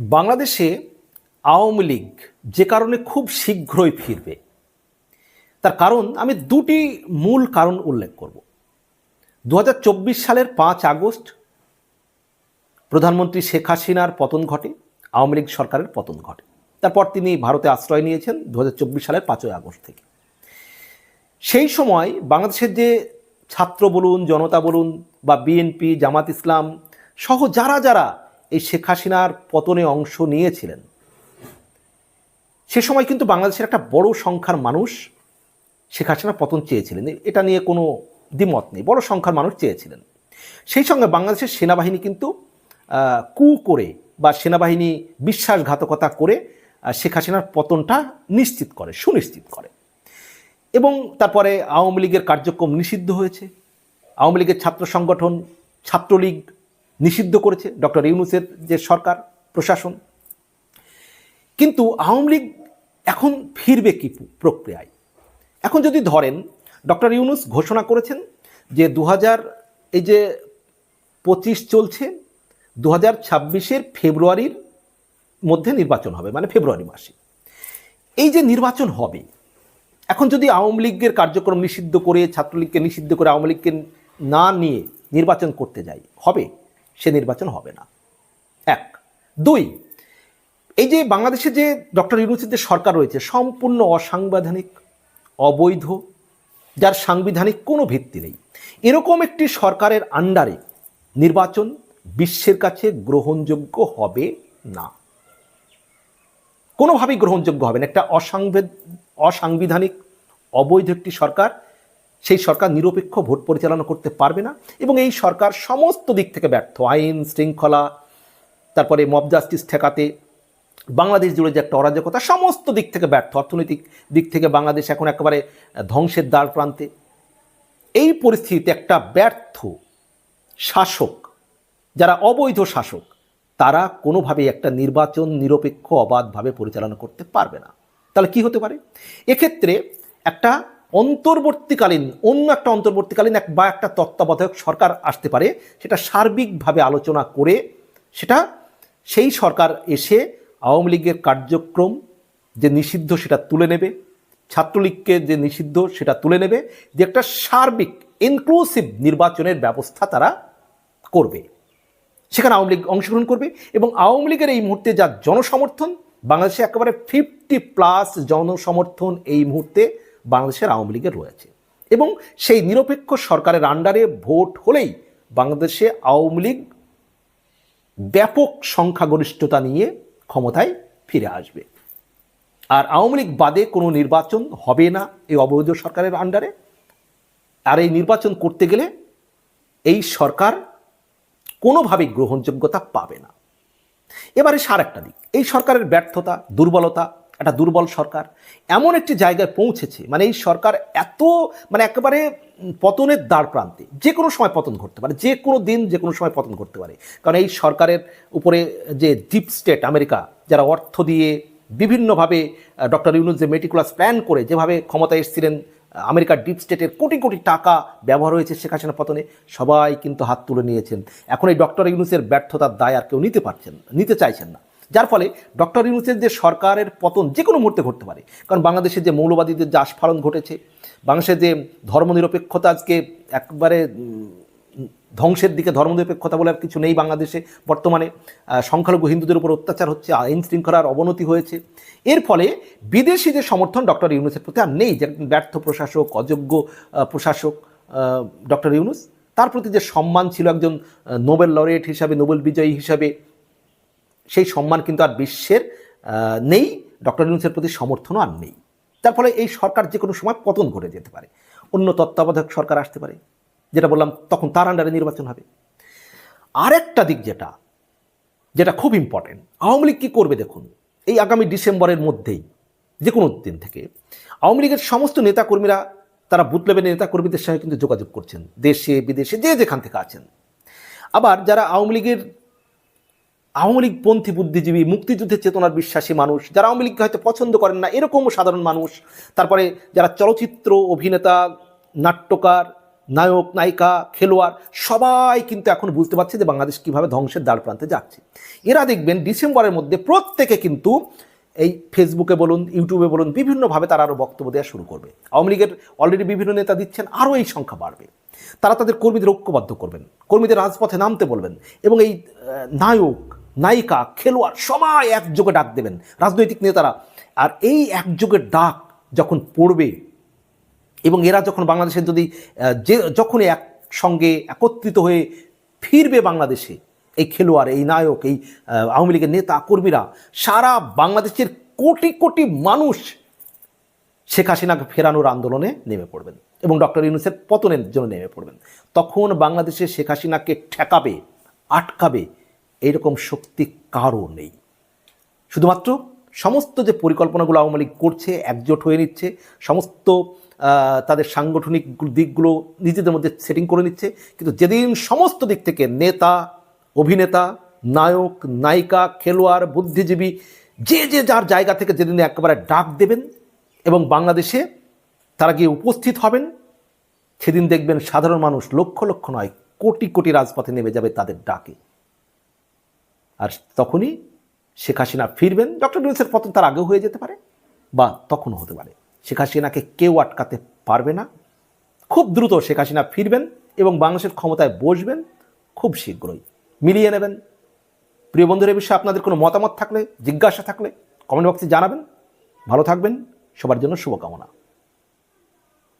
বাংলাদেশে আওয়ামী লীগ যে কারণে খুব শীঘ্রই ফিরবে, তার কারণ আমি দুটি মূল কারণ উল্লেখ করব। দু হাজার চব্বিশ সালের পাঁচ আগস্ট প্রধানমন্ত্রী শেখ হাসিনার পতন ঘটে, আওয়ামী লীগ সরকারের পতন ঘটে। তারপর তিনি ভারতে আশ্রয় নিয়েছেন দু হাজার চব্বিশ সালের পাঁচই আগস্ট থেকে। সেই সময় বাংলাদেশের যে ছাত্র বলুন, জনতা বলুন বা বিএনপি, জামাত ইসলাম সহ যারা যারা এই শেখ হাসিনার পতনে অংশ নিয়েছিলেন। সে সময় কিন্তু বাংলাদেশের একটা বড় সংখ্যার মানুষ শেখ হাসিনার পতন চেয়েছিলেন। এটা নিয়ে কোনো দ্বিমত নেই, বড় সংখ্যার মানুষ চেয়েছিলেন। সেই সঙ্গে বাংলাদেশের সেনাবাহিনী কিন্তু কু করে বা সেনাবাহিনী বিশ্বাসঘাতকতা করে শেখ হাসিনার পতনটা নিশ্চিত করে, সুনিশ্চিত করে। এবং তারপরে আওয়ামী লীগের কার্যক্রম নিষিদ্ধ হয়েছে। আওয়ামী লীগের ছাত্র সংগঠন, ছাত্রলীগ নিষিদ্ধ করেছে ডক্টর ইউনুসের যে সরকার, প্রশাসন। কিন্তু আওয়ামী লীগ এখন ফিরবে কি প্রক্রিয়ায়? এখন যদি ধরেন, ডক্টর ইউনুস ঘোষণা করেছেন যে দু হাজার এই যে পঁচিশ চলছে দু হাজার ছাব্বিশের ফেব্রুয়ারির মধ্যে নির্বাচন হবে মানে ফেব্রুয়ারি মাসে। এই যে নির্বাচন হবে, এখন যদি আওয়ামী লীগের কার্যক্রম নিষিদ্ধ করে, ছাত্রলীগকে নিষিদ্ধ করে আওয়ামী লীগকে না নিয়ে নির্বাচন করতে যাই হবে? সে নির্বাচন হবে না। এক। দুই, এই যে বাংলাদেশে যে ডক্টর ইউনুসের যে সরকার রয়েছে, সম্পূর্ণ অসাংবিধানিক, অবৈধ, যার সাংবিধানিক কোনো ভিত্তি নেই। এরকম একটি সরকারের আন্ডারে নির্বাচন বিশ্বের কাছে গ্রহণযোগ্য হবে না। কোনোভাবেই গ্রহণযোগ্য হবে না। একটা অসাংবিধ অসাংবিধানিক, অবৈধ একটি সরকার সেই সরকার নিরপেক্ষ ভোট পরিচালনা করতে পারবে না এবং এই সরকার সমস্ত দিক থেকে ব্যর্থ। আইন শৃঙ্খলা, তারপরে মব জাস্টিস ঠেকাতে, বাংলাদেশ জুড়ে যে একটা অরাজকতা, সমস্ত দিক থেকে ব্যর্থ। অর্থনৈতিক দিক থেকে বাংলাদেশ এখন একেবারে ধ্বংসের দ্বার প্রান্তে। এই পরিস্থিতিতে একটা ব্যর্থ শাসক, যারা অবৈধ শাসক, তারা কোনোভাবেই একটা নির্বাচন নিরপেক্ষ, অবাধভাবে পরিচালনা করতে পারবে না। তাহলে কি হতে পারে? এক্ষেত্রে একটা অন্তর্বর্তীকালীন, অন্য একটা অন্তর্বর্তীকালীন এক বা একটা তত্ত্বাবধায়ক সরকার আসতে পারে, সেটা সার্বিকভাবে আলোচনা করে সেটা সেই সরকার এসে আওয়ামী লীগের কার্যক্রম যে নিষিদ্ধ সেটা তুলে নেবে, ছাত্রলীগকে যে নিষিদ্ধ সেটা তুলে নেবে, যে একটা সার্বিক ইনক্লুসিভ নির্বাচনের ব্যবস্থা তারা করবে। সেখানে আওয়ামী লীগ অংশগ্রহণ করবে এবং আওয়ামী লীগের এই মুহূর্তে যা জনসমর্থন, বাংলাদেশে একেবারে ফিফটি প্লাস জনসমর্থন এই মুহূর্তে বাংলাদেশের আওয়ামী লীগের রয়েছে। এবং সেই নিরপেক্ষ সরকারের আন্ডারে ভোট হলেই বাংলাদেশে আওয়ামী লীগ ব্যাপক সংখ্যাগরিষ্ঠতা নিয়ে ক্ষমতায় ফিরে আসবে। আর আওয়ামী লীগ বাদে কোনো নির্বাচন হবে না এই অবৈধ সরকারের আন্ডারে। আর এই নির্বাচন করতে গেলে এই সরকার কোনোভাবেই গ্রহণযোগ্যতা পাবে না। এবারে সার একটা দিক। এই সরকারের ব্যর্থতা, দুর্বলতা একটা দুর্বল সরকার। এমন একটি জায়গায় পৌঁছেছে মানে এই সরকার এত মানে একেবারে পতনের দ্বার প্রান্তে, যে কোনো সময় পতন ঘটতে পারে, যে কোনো দিন যে কোনো সময় পতন ঘটতে পারে। কারণ এই সরকারের উপরে যে ডিপ স্টেট আমেরিকা, যারা অর্থ দিয়ে বিভিন্নভাবে ডক্টর ইউনুস যে মেটিকুলাস প্ল্যান করে যেভাবে ক্ষমতায় এসেছিলেন আমেরিকার ডিপ স্টেটের কোটি কোটি টাকা ব্যবহার হয়েছে শেখ হাসিনা পতনে, সবাই কিন্তু হাত তুলে নিয়েছেন। এখন এই ডক্টর ইউনুসের ব্যর্থতার দায় আর কেউ নিতে পারছেন, নিতে চাইছেন না। যার ফলে ডক্টর ইউনুসের যে সরকারের পতন যে কোনো মুহূর্তে ঘটতে পারে। কারণ বাংলাদেশের যে মৌলবাদীদের যে আস্ফালন ঘটেছে বাংলাদেশের যে ধর্মনিরপেক্ষতা আজকে একবারে ধ্বংসের দিকে ধর্মনিরপেক্ষতা বলে আর কিছু নেই বাংলাদেশে বর্তমানে। সংখ্যালঘু হিন্দুদের উপর অত্যাচার হচ্ছে, আইন শৃঙ্খলার অবনতি হয়েছে। এর ফলে বিদেশি যে সমর্থন ডক্টর ইউনুসের প্রতি আর নেই, যে ব্যর্থ প্রশাসক, অযোগ্য প্রশাসক ডক্টর ইউনুস, তার প্রতি যে সম্মান ছিল একজন নোবেল লরেট হিসাবে, নোবেল বিজয়ী হিসাবে সেই সম্মান কিন্তু আর বিশ্বের নেই, ডক্টর ইউনুসের প্রতি সমর্থনও আর নেই। তার ফলে এই সরকার যে কোনো সময় পতন ঘটে যেতে পারে। অন্য তত্ত্বাবধায়ক সরকার আসতে পারে, যেটা বললাম তখন তার আন্ডারে নির্বাচন হবে। আরেকটা দিক যেটা যেটা খুব ইম্পর্টেন্ট আওয়ামী লীগ কী করবে দেখুন, এই আগামী ডিসেম্বরের মধ্যেই, যে কোনো দিন থেকে, আওয়ামী লীগের সমস্ত নেতাকর্মীরা, তারা বুথ লেভেলের নেতাকর্মীদের সঙ্গে কিন্তু যোগাযোগ করছেন, দেশে, বিদেশে, যে যেখান থেকে আছেন। আবার যারা আওয়ামী লীগের আওয়ামী লীগ পন্থী বুদ্ধিজীবী মুক্তিযুদ্ধের চেতনার বিশ্বাসী মানুষ, যারা আওয়ামী লীগকে হয়তো পছন্দ করেন না, এরকমও সাধারণ মানুষ। তারপরে যারা চলচ্চিত্র, অভিনেতা, নাট্যকার, নায়ক, নায়িকা, খেলোয়াড়, সবাই কিন্তু এখন বুঝতে পারছে যে বাংলাদেশ কীভাবে ধ্বংসের দ্বার প্রান্তে যাচ্ছে। এরা দেখবেন ডিসেম্বরের মধ্যে প্রত্যেকে কিন্তু এই ফেসবুকে বলুন, ইউটিউবে বলুন, বিভিন্নভাবে তারা আরও বক্তব্য দেওয়া শুরু করবে। আওয়ামী লীগের অলরেডি বিভিন্ন নেতা দিচ্ছেন, আরও এই সংখ্যা বাড়বে। তারা তাদের কর্মীদের ঐক্যবদ্ধ করবেন, কর্মীদের রাজপথে নামতে বলবেন এবং এই নায়ক নায়িকা, খেলোয়াড় সবাই একযোগে ডাক দেবেন রাজনৈতিক নেতারা। আর এই একযোগে ডাক যখন পড়বে এবং এরা যখন বাংলাদেশের যদি যে যখনই একসঙ্গে একত্রিত হয়ে ফিরবে বাংলাদেশে, এই খেলোয়াড়, এই নায়ক, এই আওয়ামী লীগের নেতা, কর্মীরা, সারা বাংলাদেশের কোটি কোটি মানুষ শেখ হাসিনাকে ফেরানোর আন্দোলনে নেমে পড়বেন এবং ডক্টর ইউনুসের পতনের জন্য নেমে পড়বেন। তখন বাংলাদেশে শেখ হাসিনাকে ঠেকাবে, আটকাবে এইরকম শক্তি কারও নেই। শুধুমাত্র সমস্ত যে পরিকল্পনাগুলো আওয়ামী লীগ করছে, একজোট হয়ে নিচ্ছে, সমস্ত তাদের সাংগঠনিক দিকগুলো নিজেদের মধ্যে সেটিং করে নিচ্ছে, কিন্তু যেদিন সমস্ত দিক থেকে নেতা, অভিনেতা, নায়ক, নায়িকা, খেলোয়াড়, বুদ্ধিজীবী, যে যে যার জায়গা থেকে যেদিন একেবারে ডাক দেবেন এবং বাংলাদেশে তারা গিয়ে উপস্থিত হবেন, সেদিন দেখবেন সাধারণ মানুষ লক্ষ লক্ষ নয়, কোটি কোটি রাজপথে নেমে যাবে তাদের ডাকে। আর তখনই শেখ হাসিনা ফিরবেন। ডক্টর ইউনুসের পতন তার আগেও হয়ে যেতে পারে বা তখনও হতে পারে। শেখ হাসিনাকে কেউ আটকাতে পারবে না। খুব দ্রুত শেখ হাসিনা ফিরবেন এবং বাংলাদেশের ক্ষমতায় বসবেন খুব শীঘ্রই। মিলিয়ে নেবেন। প্রিয় বন্ধুরা বিষয়ে আপনাদের কোনো মতামত থাকলে, জিজ্ঞাসা থাকলে কমেন্ট বক্সে জানাবেন। ভালো থাকবেন। সবার জন্য শুভকামনা।